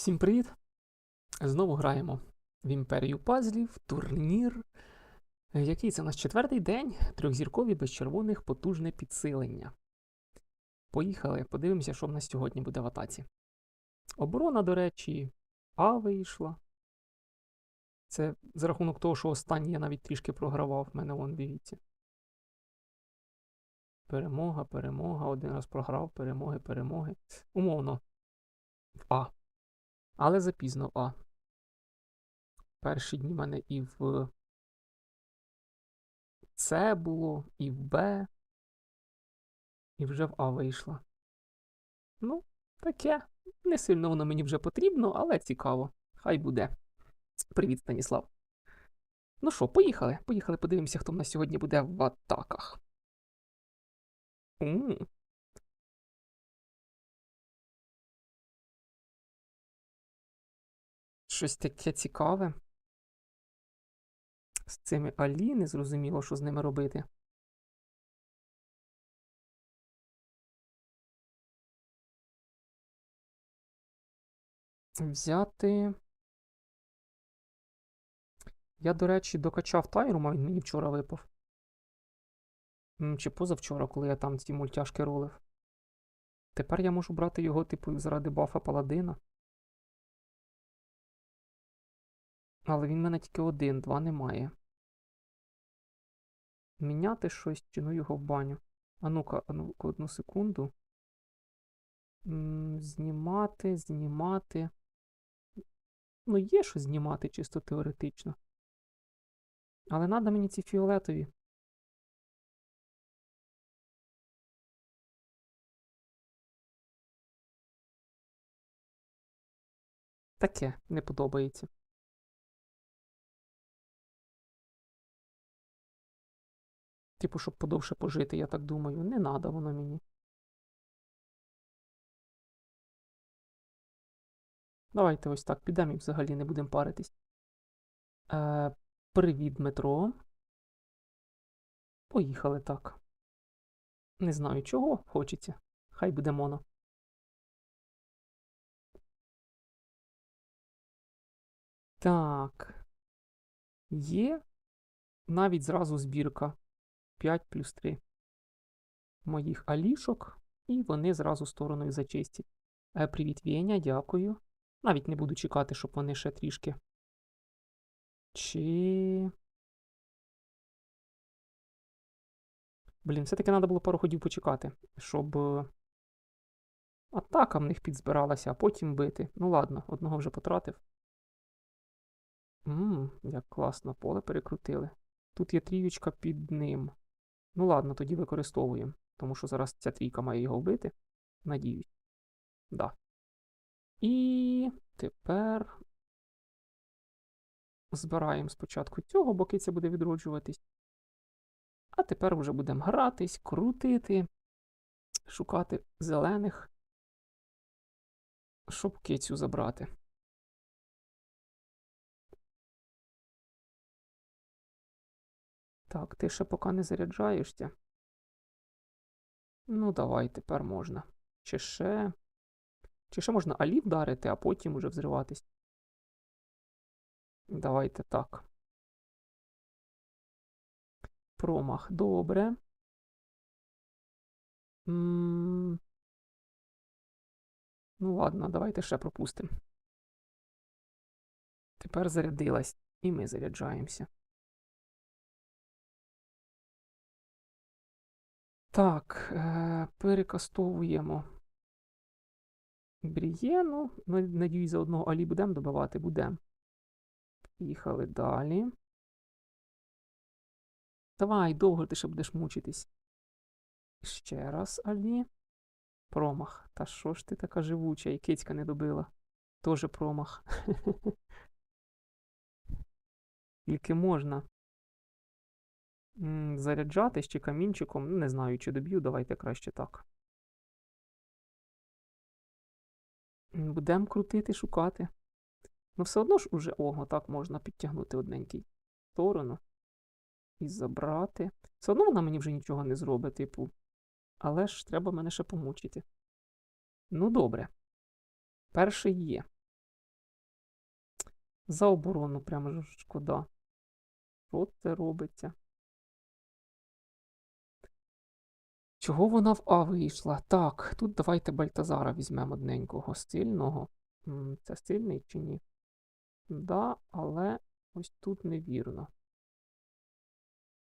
Всім привіт! Знову граємо в імперію пазлів, турнір. Е, Який це у нас четвертий день? Трьохзіркові без червоних потужне підсилення. Поїхали, подивимося, що в нас сьогодні буде в атаці. Оборона, до речі, А вийшла. Це за рахунок того, що останній я навіть трішки програвав. В мене вон, дивіться. Перемога, перемога. Один раз програв, перемоги, перемоги. Умовно. А. Але запізно А. Перші дні в мене і в С було, і в Б. І вже в А вийшло. Ну, таке. Не сильно воно мені вже потрібно, але цікаво. Хай буде. Привіт, Станіслав. Ну що, поїхали. Поїхали, подивимося, хто в нас сьогодні буде в атаках. Щось таке цікаве. З цими Алі не зрозуміло, що з ними робити. Взяти. Я, до речі, докачав Тайрум, а він мені вчора випав. Чи позавчора, коли я там ці мультяшки ролив. Тепер я можу брати його, типу, заради бафа Паладина. Але він мене тільки один, два немає. Міняти щось, чи ну його в баню. А ну-ка, а ну-ка, одну секунду. Знімати, знімати. Ну, є що знімати чисто теоретично. Але треба мені ці фіолетові. Таке не подобається. Типу, щоб подовше пожити, я так думаю. Не надо воно мені. Давайте ось так підемо і взагалі не будемо паритись. Е, привіт, Дмитро. Поїхали так. Не знаю чого хочеться. Хай буде моно. Так. Є навіть зразу збірка 5 плюс 3 моїх алішок, і вони зразу стороною зачистять. Е, привіт, Веня, дякую. Навіть не буду чекати, щоб вони ще трішки. Чи. Блін, все-таки треба було пару ходів почекати, щоб е, атака в них підзбиралася, а потім бити. Ну ладно, одного вже потратив. Ммм, як класно, поле перекрутили. Тут є трієчка під ним. Ну ладно, тоді використовуємо, тому що зараз ця трійка має його вбити. Надіюсь. Да. І тепер збираємо спочатку цього, бо киця буде відроджуватись. А тепер вже будемо гратись, крутити, шукати зелених, щоб кицю забрати. Так, ти ще поки не заряджаєшся. Ну, давай, тепер можна. Чи ще. Чи ще можна алі вдарити, а потім уже взриватись. Давайте так. Промах. Добре. М ну, ладно, давайте ще пропустимо. Тепер зарядилась, і ми заряджаємося. Так, е перекастовуємо Брієну. Ну, Надіюсь, за одного Алі будемо добивати, будемо. Їхали далі. Давай, довго ти ще будеш мучитись. Ще раз Алі. Промах. Та що ж ти така живуча, і кицька не добила. Тоже промах. Тільки можна заряджатись чи камінчиком. Не знаю, чи доб'ю, давайте краще так. Будемо крутити, шукати. Ну, все одно ж уже ого, так можна підтягнути одненький сторону. І забрати. Все одно вона мені вже нічого не зробить, типу. Але ж треба мене ще помучити. Ну, добре. Перший є. За оборону прямо ж шкода. Що це робиться? Чого вона в А вийшла? Так, тут давайте Бальтазара візьмемо одненького стильного. Це стильний чи ні? Да, але ось тут невірно.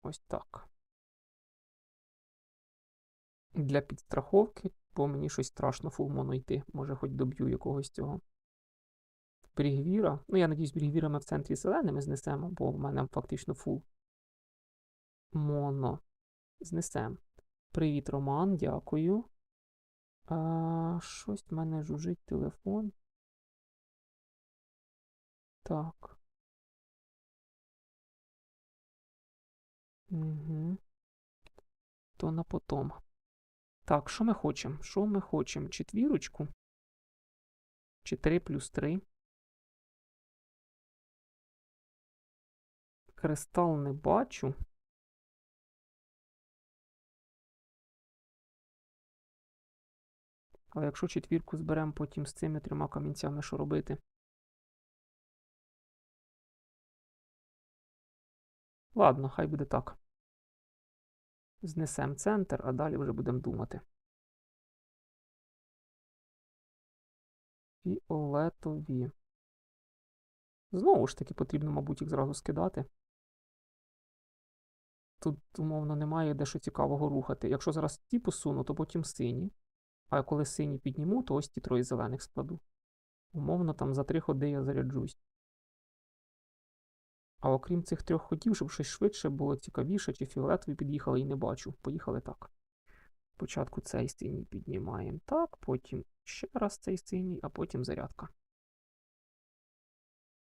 Ось так. Для підстраховки, бо мені щось страшно фулмону йти. Може, хоч доб'ю якогось цього. Брігвіра. Ну, я надіюсь, Брігвіра ми в центрі зеленими знесемо, бо в мене фактично фул. Моно. Знесемо. Привіт, Роман, дякую. А, щось в мене жужить телефон. Так. Угу. То на потом. Так, що ми хочемо? Що ми хочемо? Четвірочку? Чи 3 плюс 3? Кристал не бачу. Але якщо четвірку зберемо потім з цими трьома камінцями, що робити? Ладно, хай буде так. Знесемо центр, а далі вже будемо думати. Фіолетові. Знову ж таки, потрібно, мабуть, їх зразу скидати. Тут, умовно, немає де що цікавого рухати. Якщо зараз ті посуну, то потім сині. А коли сині підніму, то ось ті троє зелених складу. Умовно, там за три ходи я заряджусь. А окрім цих трьох ходів, щоб щось швидше було цікавіше, чи фіолетові під'їхали і не бачу. Поїхали так. Спочатку цей синій піднімаємо так, потім ще раз цей синій, а потім зарядка.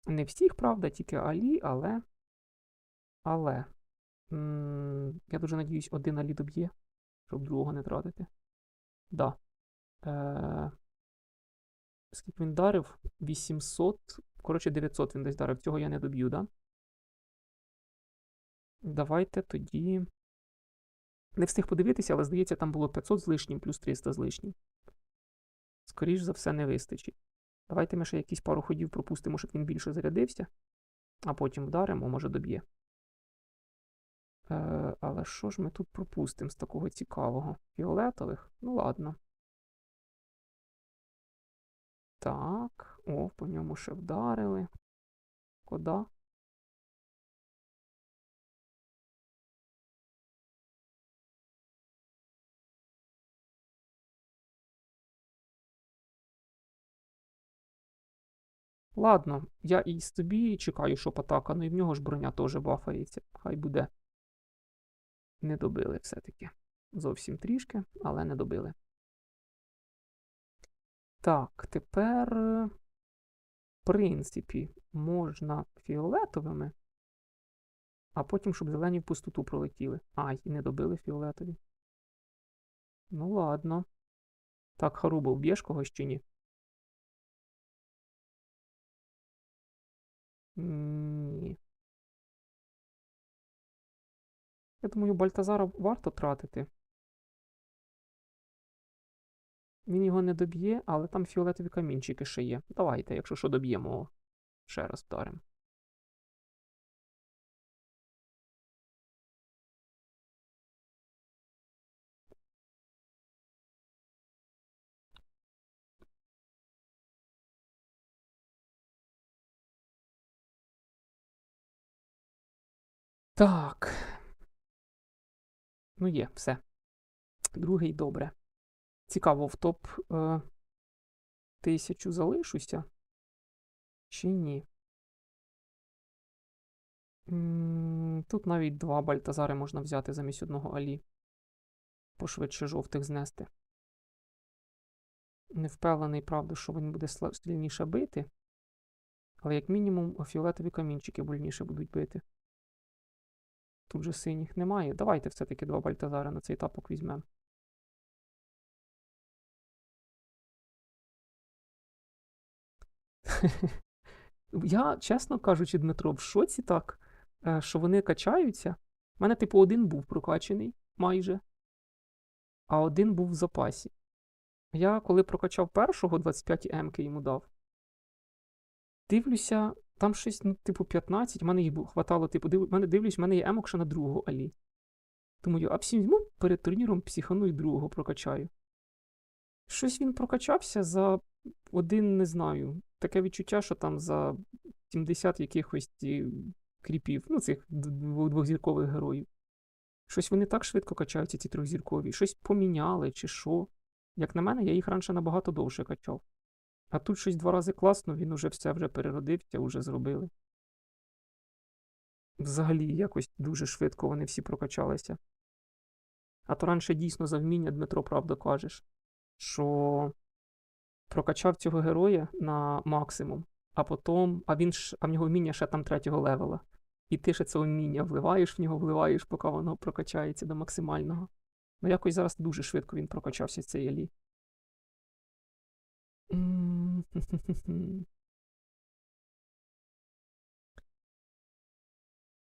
Не всіх, правда, тільки Алі, але. Але. М я дуже надіюсь, один Алі доб'є, щоб другого не тратити. Да. Е Скільки він дарив? 800. Коротше, 900 він десь дарив. Цього я не доб'ю, да? Давайте тоді. Не встиг подивитися, але здається, там було 500 з лишнім, плюс 300 з лишнім. Скоріш за все, не вистачить. Давайте ми ще якісь пару ходів пропустимо, щоб він більше зарядився, а потім вдаримо, може доб'є. Е, Але що ж ми тут пропустимо з такого цікавого? Фіолетових? Ну ладно. Так, о, по ньому ще вдарили. Кода? Ладно, я і з тобі чекаю, щоб атака, ну і в нього ж броня теж бафається. Хай буде. Не добили все-таки. Зовсім трішки, але не добили. Так, тепер, в принципі, можна фіолетовими, а потім, щоб зелені в пустоту пролетіли. Ай, і не добили фіолетові. Ну, ладно. Так, Харуба, вб'єш когось чи ні? Ні. Я думаю, Бальтазара варто тратити. Він його не доб'є, але там фіолетові камінчики ще є. Давайте, якщо що доб'ємо, ще раз вдаримо. Так. Ну, є, все. Другий добре. Цікаво, в топ е, тисячу залишуся? Чи ні? Тут навіть два Бальтазари можна взяти замість одного Алі. Пошвидше жовтих знести. Не впевнений, правда, що він буде сильніше бити. Але, як мінімум, фіолетові камінчики больніше будуть бити. Тут же синіх немає. Давайте все-таки два Бальтазари на цей тапок візьмемо. Я, чесно кажучи, Дмитро, в шоці так, е, що вони качаються. У мене, типу, один був прокачений майже, а один був в запасі. Я коли прокачав першого 25 М йому дав, дивлюся, Там щось, ну, типу, 15, в мене їх хватало, типу, див... мене дивлюсь, в мене є емок ще на другого Алі. Думаю, а всім візьму перед турніром психану і другого прокачаю. Щось він прокачався за один, не знаю. Таке відчуття, що там за 70 якихось кріпів, ну, цих двохзіркових героїв. Щось вони так швидко качаються, ці трьохзіркові. Щось поміняли, чи що. Як на мене, я їх раніше набагато довше качав. А тут щось два рази класно, він уже все вже переродився, вже зробили. Взагалі, якось дуже швидко вони всі прокачалися. А то раніше дійсно за вміння, Дмитро, правда кажеш, що прокачав цього героя на максимум, а потім, а він ж, а в нього вміння ще там третього левела. І ти ще це вміння вливаєш в нього, вливаєш, поки воно прокачається до максимального. Ну, якось зараз дуже швидко він прокачався цей Елі.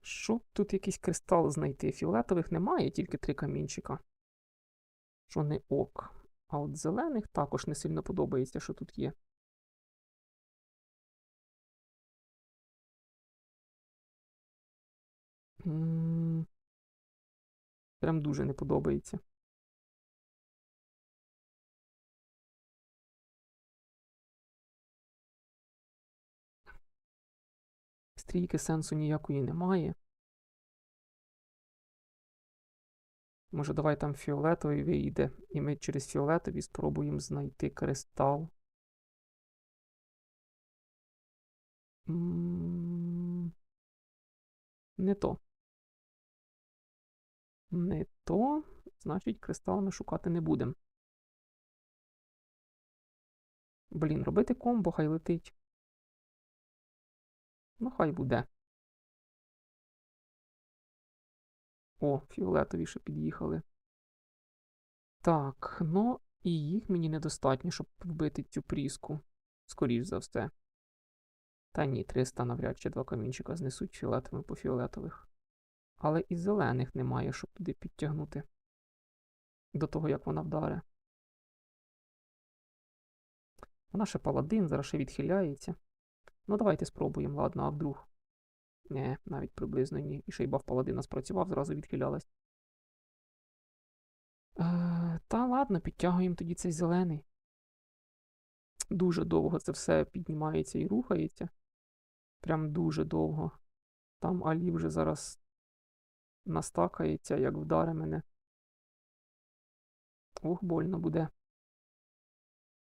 Щоб тут якийсь кристал знайти? Фіолетових немає, тільки три камінчика. Що не ок. А от зелених також не сильно подобається, що тут є. Прям дуже не подобається. Стрійки сенсу ніякої немає. Може, давай там фіолетовий вийде, і ми через фіолетові спробуємо знайти кристал. Не то. Не то. Значить, кристал ми шукати не будемо. Блін, робити комбо, хай летить. Ну, хай буде. О, фіолетові ще під'їхали. Так, ну і їх мені недостатньо, щоб вбити цю пріску. Скоріш за все. Та ні, 300 навряд чи два камінчика знесуть фіолетовими по фіолетових. Але і зелених немає, щоб туди підтягнути. До того, як вона вдаре. Вона ще паладин, зараз ще відхиляється. Ну, давайте спробуємо, ладно, а вдруг. Не, навіть приблизно ні. І ще й баф паладина спрацював, зразу відхилялась. Е, та ладно, підтягуємо тоді цей зелений. Дуже довго це все піднімається і рухається. Прям дуже довго. Там Алі вже зараз настакається, як вдаре мене. Ох, больно буде.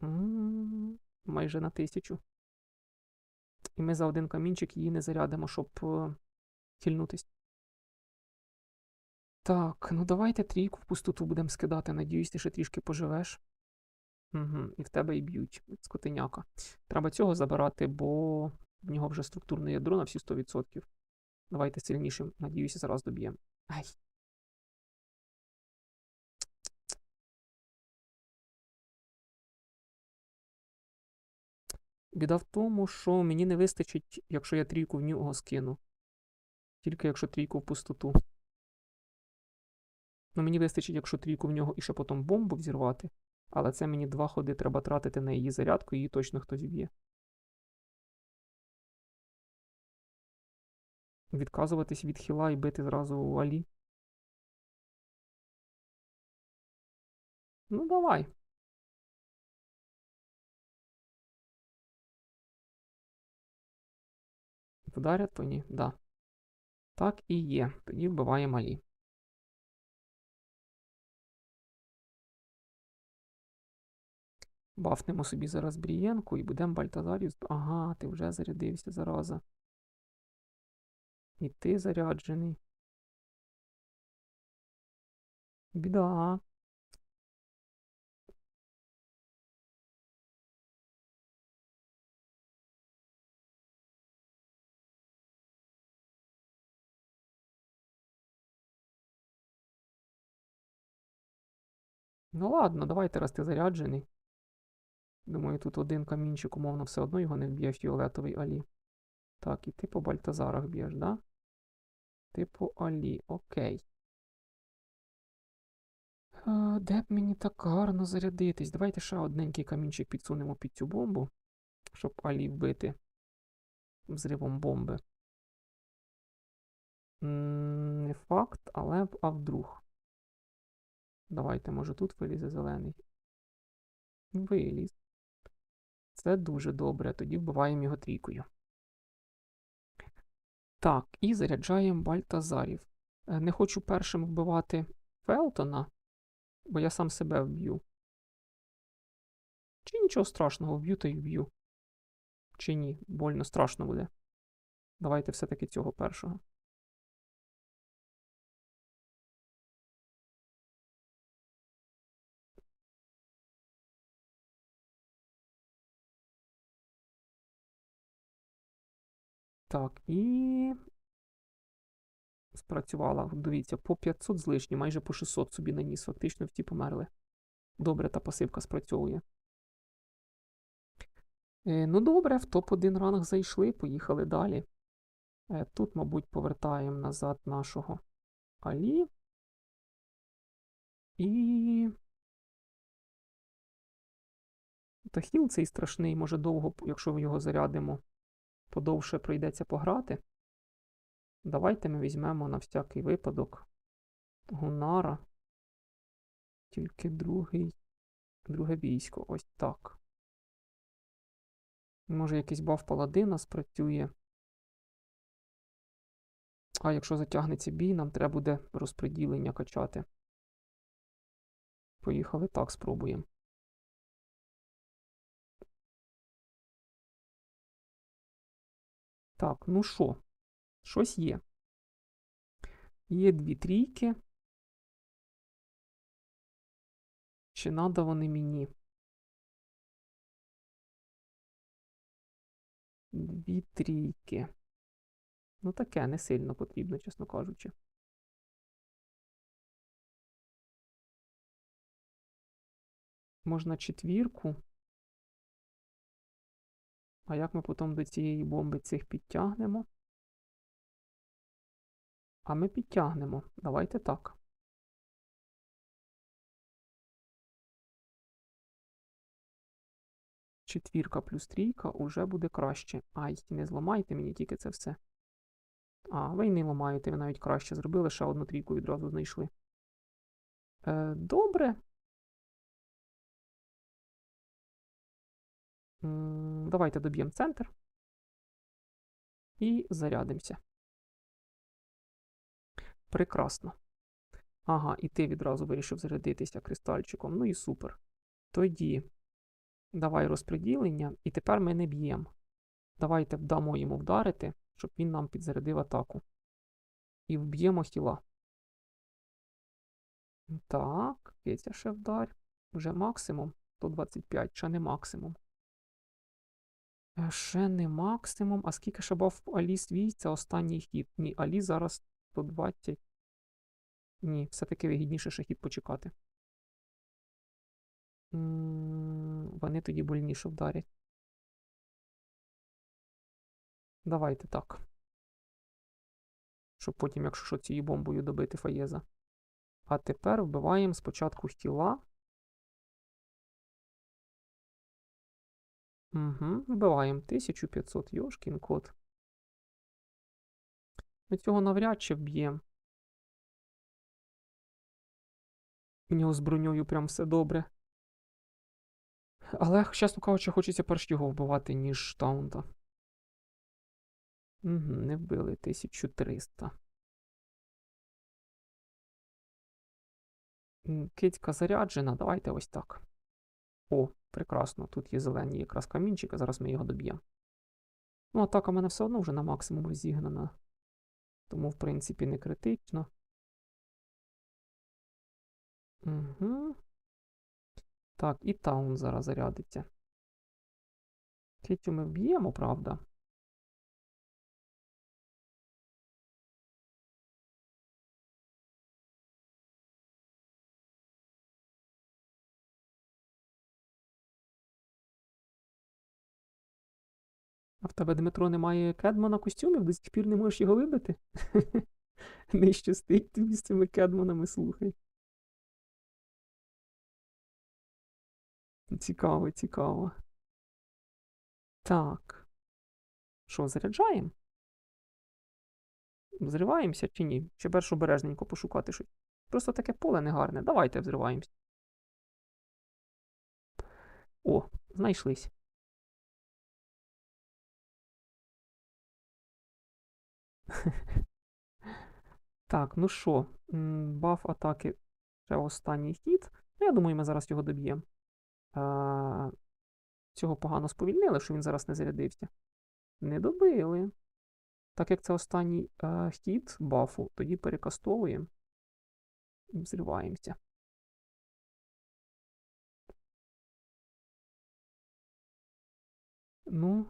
М, Майже на тисячу. І ми за один камінчик її не зарядимо, щоб е, хильнутись. Так, ну давайте трійку в пустоту будемо скидати. Надіюсь, ти ще трішки поживеш. Угу, І в тебе і б'ють, скотиняка. Треба цього забирати, бо в нього вже структурне ядро на всі 100%. Давайте сильнішим. Надіюся, зараз доб'ємо. Ай. Біда в тому, що мені не вистачить, якщо я трійку в нього скину. Тільки якщо трійку в пустоту. Ну, мені вистачить, якщо трійку в нього і ще потім бомбу взірвати. Але це мені два ходи треба тратити на її зарядку, її точно хтось б'є. Відказуватись від хіла і бити зразу у Алі. Ну, давай. Вдарять, то ні, да. Так і є. Тоді вбиваємо Алі. Бафнемо собі зараз Брієнку і будемо Бальтазарів. з- Ага, ти вже зарядився, зараза. І ти заряджений. Біда. Ну ладно, давайте, раз ти заряджений. Думаю, тут один камінчик, умовно, все одно його не вб'є фіолетовий Алі. Так, і ти по Бальтазарах б'єш, да? Ти по Алі, окей. А, де б мені так гарно зарядитись? Давайте ще одненький камінчик підсунемо під цю бомбу, щоб Алі вбити. взривом бомби. Не факт, але а вдруг. Давайте, може, тут вилізе зелений. Виліз. Це дуже добре. Тоді вбиваємо його трійкою. Так, і заряджаємо Бальтазарів. Е, Не хочу першим вбивати Фелтона, бо я сам себе вб'ю. Чи нічого страшного, вб'ю то й вб'ю. Чи ні, больно страшно буде. Давайте все-таки цього першого. Так, і. Спрацювала. Дивіться, по 500 з лишнім, майже по 600 собі наніс. Фактично всі померли. Добре, та пасивка спрацьовує. Е, ну добре, в топ-1 ранг зайшли, поїхали далі. Е, тут, мабуть, повертаємо назад нашого Алі. І. Та хіл цей страшний, може довго, якщо його зарядимо, подовше прийдеться пограти. Давайте ми візьмемо на всякий випадок Гунара. Тільки другий, друге військо. Ось так. Може, якийсь баф паладина спрацює. А якщо затягнеться бій, нам треба буде розподілення качати. Поїхали так, спробуємо. Так, ну що? Щось є. Є дві трійки. Чи надо вони мені? Дві трійки. Ну, таке не сильно потрібно, чесно кажучи. Можна четвірку. А як ми потім до цієї бомби цих підтягнемо? А ми підтягнемо. Давайте так. Четвірка плюс трійка уже буде краще. Ай, не зламайте мені тільки це все. А, ви й не ламаєте, ви навіть краще зробили, ще одну трійку відразу знайшли. Е, Добре. Давайте доб'ємо центр. І зарядимося. Прекрасно. Ага, і ти відразу вирішив зарядитися кристальчиком. Ну і супер. Тоді давай розподілення, і тепер ми не б'ємо. Давайте дамо йому вдарити, щоб він нам підзарядив атаку. І вб'ємо хіла. Так, Кетя ще вдар. Вже максимум. 125, ще не максимум. Е, Ще не максимум. А скільки ще бав Алі свій? Це останній хід. Ні, Алі зараз 120. Ні, все-таки вигідніше ще хід почекати. Вони тоді больніше вдарять. Давайте так. Щоб потім, якщо що, цією бомбою добити Фаєза. А тепер вбиваємо спочатку хіла. Угу, вбиваємо 1500 Йошкін код. Ми цього навряд чи вб'ємо. У нього з броньою прям все добре. Але, чесно кажучи, хочеться перш його вбивати, ніж таунта. Угу, не вбили 1300. М, Кицька заряджена, давайте ось так. О, прекрасно. Тут є зелені якраз камінчики, зараз ми його доб'ємо. Ну, атака в мене все одно вже на максимум розігнана. Тому, в принципі, не критично. Угу. Так, і таун зараз зарядиться. Китю ми вб'ємо, правда? А в тебе, Дмитро, немає кедмана костюмів, до сих пір не можеш його вибити? Не щастить тобі з цими кедманами, слухай. Цікаво, цікаво. Так. Що, заряджаємо? Взриваємося чи ні? Чи перш обережненько пошукати щось? Просто таке поле негарне. Давайте взриваємося. О, знайшлись. Так, ну що, баф атаки ще останній хід. Ну, я думаю, ми зараз його доб'ємо. Цього погано сповільнили, що він зараз не зарядився. Не добили. Так як це останній е, хід бафу, тоді перекастовуємо і взриваємося. Ну,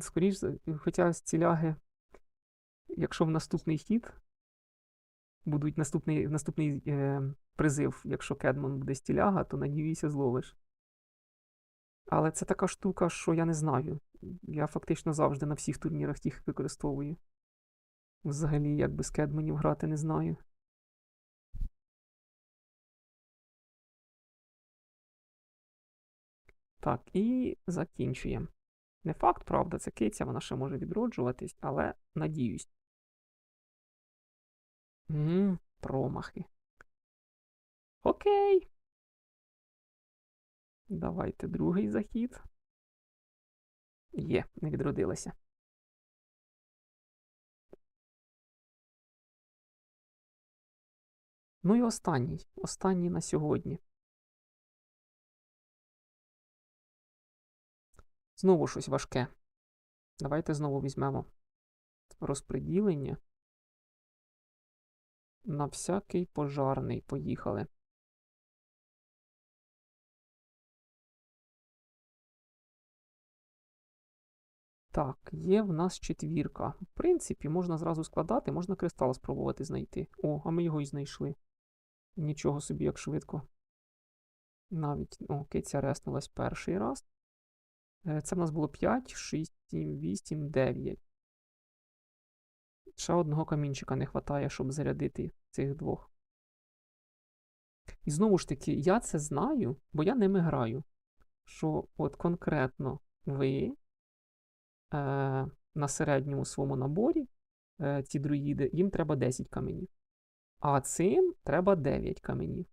скоріш, хоча з ціляги, якщо в наступний хід будуть наступний, наступний е, призив, якщо Кедмон буде стіляга, то надіюся, зловиш. Але це така штука, що я не знаю. Я фактично завжди на всіх турнірах їх використовую. Взагалі, як без кедменів грати не знаю. Так, і закінчуємо. Не факт, правда, це киця, вона ще може відроджуватись, але надіюсь. М, промахи. Окей. Давайте другий захід. Є, не відродилася. Ну і останній. Останній на сьогодні. Знову щось важке. Давайте знову візьмемо розпреділення. На всякий пожарний. Поїхали. Так, є в нас четвірка. В принципі, можна зразу складати, можна кристал спробувати знайти. О, а ми його і знайшли. Нічого собі, як швидко. Навіть, о, киця реснулась перший раз. Е, Це в нас було 5, 6, 7, 8, 9. Ще одного камінчика не вистачає, щоб зарядити цих двох. І знову ж таки, я це знаю, бо я ними граю. Що от конкретно ви е, на середньому своєму наборі, е, ці друїди, їм треба 10 каменів. А цим треба 9 каменів.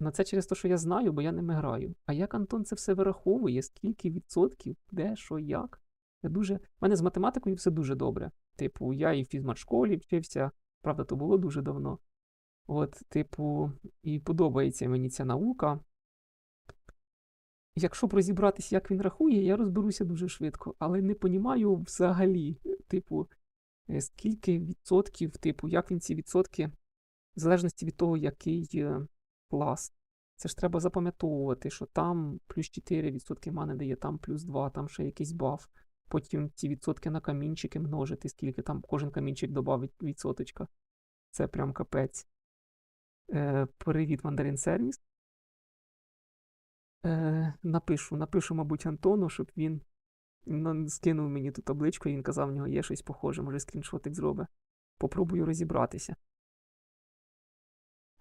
Ну це через те, що я знаю, бо я ними граю. А як Антон це все вираховує, скільки відсотків, де, що, як. Я дуже... У мене з математикою все дуже добре. Типу, я і в фізмат-школі вчився, правда, то було дуже давно. От, типу, і подобається мені ця наука. Якщо б розібратися, як він рахує, я розберуся дуже швидко, але не понімаю взагалі, типу, е, скільки відсотків, типу, як він ці відсотки, в залежності від того, який е, клас. Це ж треба запам'ятовувати, що там плюс 4% мани дає, там плюс 2, там ще якийсь баф. Потім ці відсотки на камінчики множити, скільки там кожен камінчик додавить відсоточка. Це прям капець. Е, Привіт, мандарин сервіс. Е, напишу, напишу, мабуть, Антону, щоб він на- скинув мені ту табличку, і він казав, в нього є щось похоже, може скріншотик зробить. Попробую розібратися.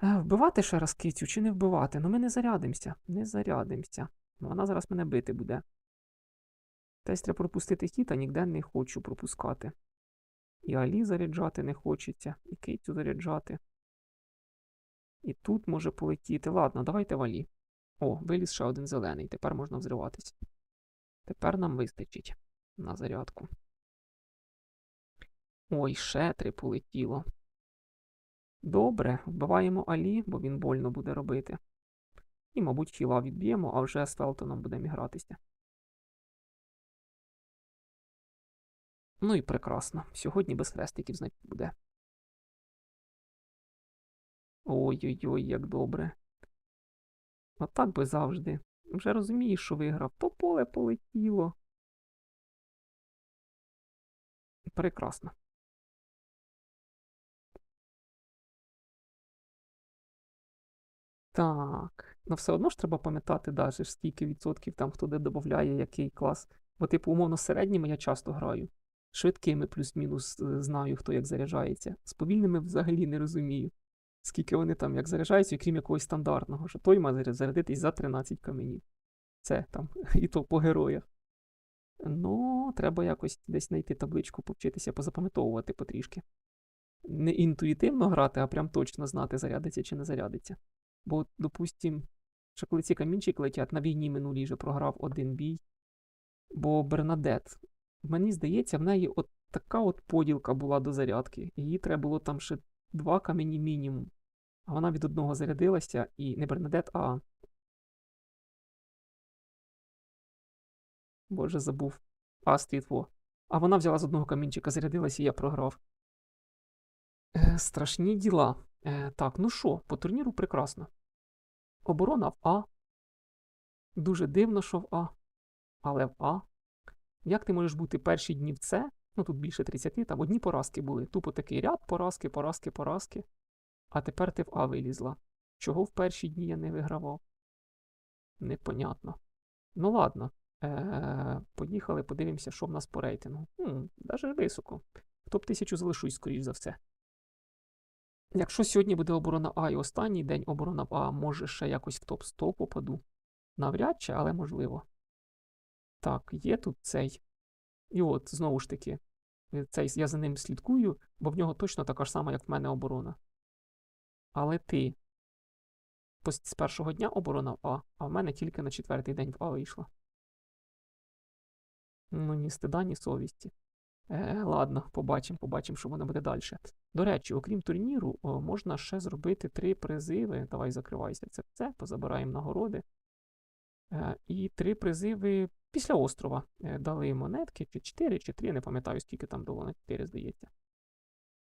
Е, вбивати ще раз кицю чи не вбивати? Ну ми не зарядимося. Не зарядимося. Ну, Вона зараз мене бити буде. Десь пропустити хід, а ніде не хочу пропускати. І Алі заряджати не хочеться, і кицю заряджати. І тут може полетіти. Ладно, давайте валі. О, виліз ще один зелений. Тепер можна взриватися. Тепер нам вистачить на зарядку. Ой, ще три полетіло. Добре, вбиваємо Алі, бо він больно буде робити. І, мабуть, хіла відб'ємо, а вже з Фелтоном будемо гратися. Ну і прекрасно. Сьогодні без хрестиків, значить, буде. Ой-ой-ой, як добре. Отак би завжди. Вже розумієш, що виграв. То поле полетіло. Прекрасно. Так. Ну все одно ж треба пам'ятати, даже скільки відсотків там хто де додає, який клас. Бо, типу, умовно, середніми я часто граю. Швидкими плюс-мінус е, знаю, хто як заряджається. З повільними взагалі не розумію. Скільки вони там як заряджаються, крім якогось стандартного, що той має зарядитись за 13 каменів. Це там, і то по героях. Ну, треба якось десь знайти табличку, повчитися позапам'ятовувати потрішки. Не інтуїтивно грати, а прям точно знати, зарядиться чи не зарядиться. Бо, допустим, що коли ці камінчики летять, на війні минулій же програв один бій. Бо Бернадет, мені здається, в неї от така от поділка була до зарядки. Їй треба було там ще два камені мінімум. А вона від одного зарядилася, і не Бернадет, а. Боже, забув. Астрід, во. А вона взяла з одного камінчика, зарядилася, і я програв. Е, страшні діла. Е, так, ну що, по турніру прекрасно. Оборона в А. Дуже дивно, що в А. Але в А. Як ти можеш бути перші дні в С? Ну тут більше 30, там одні поразки були. Тупо такий ряд поразки, поразки, поразки. А тепер ти в А вилізла. Чого в перші дні я не вигравав? Непонятно. Ну ладно. Е, Поїхали, подивимося, що в нас по рейтингу. Хм, Даже високо. Топ-1000 залишусь, скоріш за все. Якщо сьогодні буде оборона А і останній день оборона А, може ще якось в топ-100 попаду. Навряд чи, але можливо. Так, є тут цей. І от, знову ж таки, е, цей, я за ним слідкую, бо в нього точно така ж сама, як в мене оборона. Але ти з першого дня оборона в А, а в мене тільки на четвертий день в А вийшла. Ну, ні стида, ні совісті. Е, ладно, побачимо, побачимо, що воно буде далі. До речі, окрім турніру, можна ще зробити три призиви. Давай закривайся це це, позабираємо нагороди. Е, і три призиви після острова. Е, дали монетки, чи 4, чи 3, не пам'ятаю, скільки там дало на 4, здається.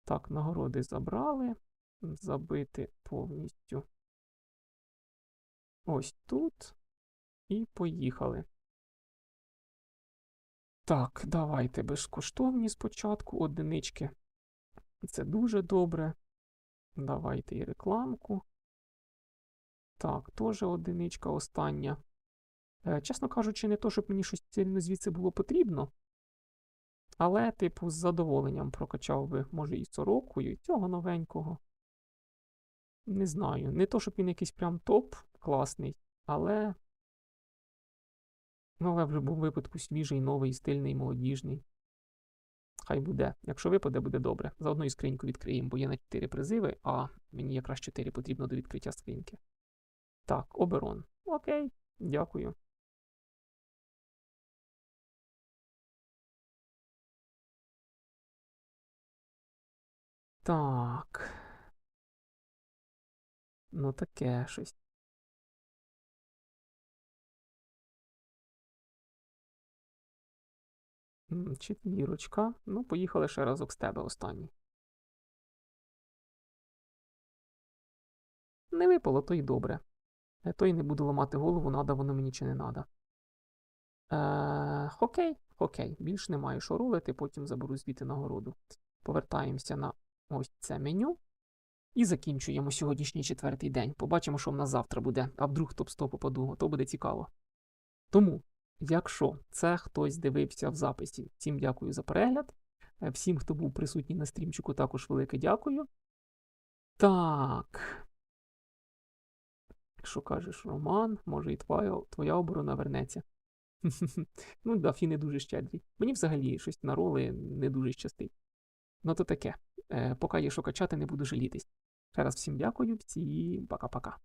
Так, нагороди забрали. Забити повністю. Ось тут. І поїхали. Так, давайте безкоштовні спочатку одинички. Це дуже добре. Давайте і рекламку. Так, теж одиничка остання. Е, чесно кажучи, не то, щоб мені щось сильно звідси було потрібно. Але, типу, з задоволенням прокачав би, може, і сорокою, і цього новенького. Не знаю. Не то, щоб він якийсь прям топ класний, але. Ну, але в будь-якому випадку свіжий, новий, стильний, молодіжний. Хай буде. Якщо випаде, буде добре. Заодно і скриньку відкриємо, бо є на 4 призиви, а мені якраз 4 потрібно до відкриття скриньки. Так, оберон. Окей, дякую. Так. Ну, таке щось. Четвірочка. Ну, поїхали ще разок з тебе останній. Не випало, то й добре. Е, То й не буду ламати голову, надо воно мені чи не надо. Е, хокей, хокей. Більш немає що рулити, потім заберу звідти нагороду. Повертаємося на ось це меню. І закінчуємо сьогоднішній четвертий день. Побачимо, що в нас завтра буде, а вдруг топ-100 попаду, то буде цікаво. Тому, якщо це хтось дивився в записі, всім дякую за перегляд. Е, Всім, хто був присутній на стрімчику, також велике дякую. Так. Що кажеш, Роман, може і твоя, твоя оборона вернеться. Ну, да, фіни дуже щедрі. Мені взагалі щось на роли не дуже щастить. Ну, то таке. Е, поки є що качати, не буду жалітись. Ще раз всім дякую, всім пока-пока.